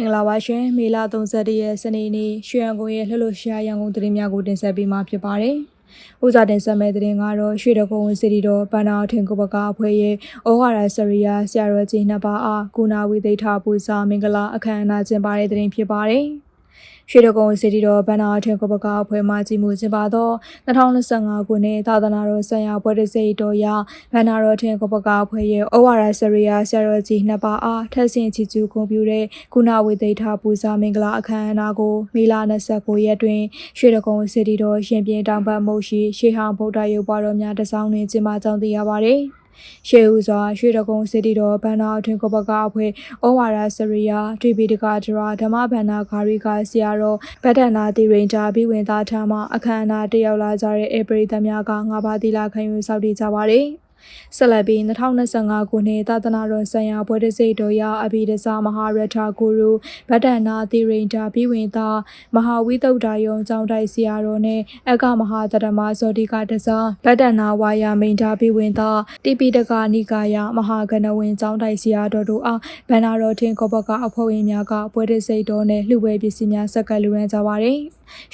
မင်္ဂလာပါရှင်မေလ31ရက်စနေနေ့ရွှေရန်ကုန်ရဲ့လှလှရှားရန်ကုန်သတင်းများကိုတင်ဆက်ပေးမှာဖြစ်ပါတယ်။ဦးစားတင်ဆက်မဲ့သတင်းကတော့ရွှေတကုံစီတီတော်ဗန္နာထင်ကုပကအဖွဲ့ရဲ့ဩဝါဒစရိယာဆရာတော်ကြီးနှစ်ပါးအားကုနာဝိသိထာပူဇာမင်္ဂလာအခမ်းအနားကျင်းပတဲ့သတင်းဖြစ်ပါတယ်။ ရွှေတကုံစီတီတော်ဗန္နာထင်ကုပကအဖွဲ့မှကြီးမှုကျင်းပသော2025ခုနှစ်သာသနာတော်ဆရာပွဲတစ်စိတ်တော်ရဗန္နာတော်ထင်ကုပကအဖွဲ့ရဲ့ဩဝါဒစရိယာဆရာတော်ကြီးနှစ်ပါးအားထက်ဆင့်ချီကျူးဂုဏ်ပြုတဲ့ကုနာဝိသိထာပူဇာမင်္ဂလာအခမ်းအနားကိုမေလ29ရက်တွင်ရွှေတကုံစီတီတော်ရှင်ပြင်းတောင်ပတ်မုတ်ရှိရှေးဟောင်းဗုဒ္ဓရုပ်ပွားတော်များတစောင်းတွင်ကျင်းပကြောင်းသိရပါသည်။ ရှေးဦးစွာရွှေတကုံစီတီတော်ဗန္နာထွင်ကပကအဖွဲ့ဩဝါဒစရိယာတိပိတကဒရာဓမ္မဗန္နာဂါရိကဆရာတော်ဗဒ္ဒနာတိရိန်တာဘိဝင်သားထမအခမ်းအနားတက်ရောက်လာကြတဲ့ဧပရိသတ်များကငါးပါးသီလခံယူစောင့်တည်ကြပါတယ်။ ဆက်လက်ပြီး2025ခုနှစ်သာသနာတော်ဆိုင်ရာဘွဲတစိတ်တော်ရအဘိဒသမဟာရထဂုရုဗဒ္ဒနာတိရိန်တာဘိဝင်သားမဟာဝိတုဒ္ဓယုံကျောင်းတိုက်ဆရာတော်နဲ့အကမဟာတရမဇောတိကတစားဗဒ္ဒနာဝါယာမိန်တာဘိဝင်သားတိပိတကနိကာယမဟာကဏဝင်ကျောင်းတိုက်ဆရာတော်တို့အားဗန္နာတော်ထင်ကောဘကအဖွဲ့ဝင်များကဘွဲတစိတ်တော်နဲ့လှူဝဲပစ္စည်းများဆက်ကလူရန်ကြပါတယ်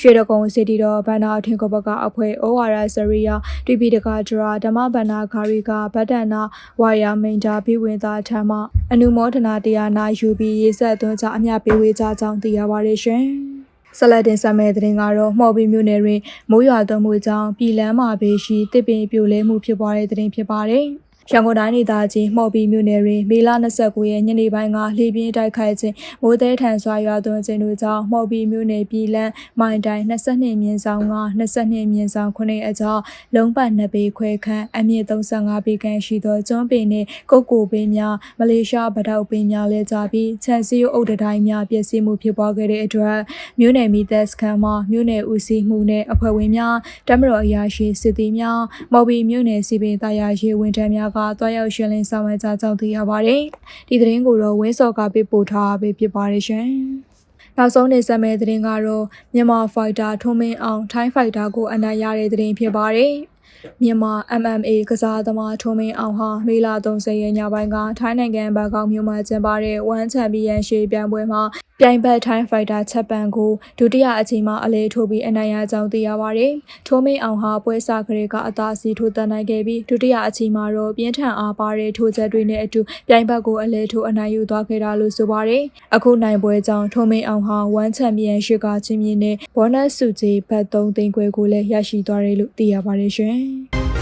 ရွှေတကုံစီတီတော်ဗန္နာထင်ကောဘကအဖွဲ့ဩဝါဒစရိယတိပိတကဒရာဓမ္မဗန္နာဂါရီကဗဒ္ဒနာဝါယာမိန်တာဘိဝင်သားထံမှအနုမောဒနာတရားနာယူပြီးရေးဆက်သွင်းကြအမြပေးဝေကြကြောင်းသိရပါတယ်ရှင်။ဆလတ်တင်ဆက်မဲ့တဲ့တင်ကတော့မှော်ပြီးမြို့နယ်တွင်မိုးရွာသွန်းမှုကြောင့်ပြည်လမ်းမှာဘေးရှိတစ်ပင်ပြိုလဲမှုဖြစ်ပွားတဲ့တင်ဖြစ်ပါတယ်။ ရန်ကုန်တိုင်းဒေသကြီးမှော်ပြီးမြို့နယ်တွင်မေလ29ရက်ညနေပိုင်းကလေပြင်းတိုက်ခိုက်ခြင်းမိုးသည်ထန်စွာရွာသွန်းခြင်းတို့ကြောင့်မှော်ပြီးမြို့နယ်ပြည်လန်းမိုင်တိုင်း22မြင်းဆောင်က22မြင်းဆောင်9အကြောင်းလုံးပတ်နှစ်ပေခွဲခန့်အမြင့်35ပေခန့်ရှိသောကျွန်းပင်နှင့်ကုတ်ကိုပင်များမလေးရှားဗတောက်ပင်များလဲကြပြီးခြံစည်းအုပ်တတိုင်းများပျက်စီးမှုဖြစ်ပွားခဲ့တဲ့အတွက်မြို့နယ်မီသက်စခန်းမှာမြို့နယ်ဦးစီးမှုနဲ့အဖွဲ့ဝင်များတမတော်အရာရှိစစ်သည်များမော်ဘီမြို့နယ်စီပင်တာယာရေးဝန်ထမ်းများကတွားရောက်ရှင်လင်းဆောင်ရွက်ကြကြောင်းသိရပါတယ်။ဒီသတင်းကိုတော့ဝင်းစော်ကပေးပို့ထားပေးဖြစ်ပါတယ်ရှင်။နောက်ဆုံးနေဆက်မဲ့သတင်းကတော့မြန်မာဖိုက်တာထုံးမင်းအောင်ထိုင်းဖိုက်တာကိုအနိုင်ရတဲ့သတင်းဖြစ်ပါတယ်။ မြန်မာ MMA ကစားသမားထုံးမင်းအောင်ဟာမေလ30ရက်ညပိုင်းကထိုင်းနိုင်ငံဘန်ကောက်မြို့မှာကျင်းပတဲ့ One Champion ရှေ့ပြိုင်ပွဲမှာပြိုင်ဘက်ထိုင်းဖိုက်တာချက်ပန်ကိုဒုတိယအချိန်မှာအလဲထိုးပြီးအနိုင်ရကြောင်းသိရပါတယ်။ထိုးမင်းအောင်ဟာပွဲစားကလေးကအသာစီထိုးတန်နိုင်ခဲ့ပြီးဒုတိယအချိန်မှာတော့ပြင်းထန်အားပါတဲ့ထိုးချက်တွေနဲ့အတူပြိုင်ဘက်ကိုအလဲထိုးအနိုင်ယူသွားခဲ့တာလို့ဆိုပါတယ်။အခုနိုင်ပွဲကြောင့်ထိုးမင်းအောင်ဟာ One Champion ရှစ်ကချင်းမြင့်နဲ့ဘောနတ်စုကြီးဘတ်3သိန်းခွဲကိုလည်းရရှိသွားတယ်လို့သိရပါတယ်ရှင်။ Bye.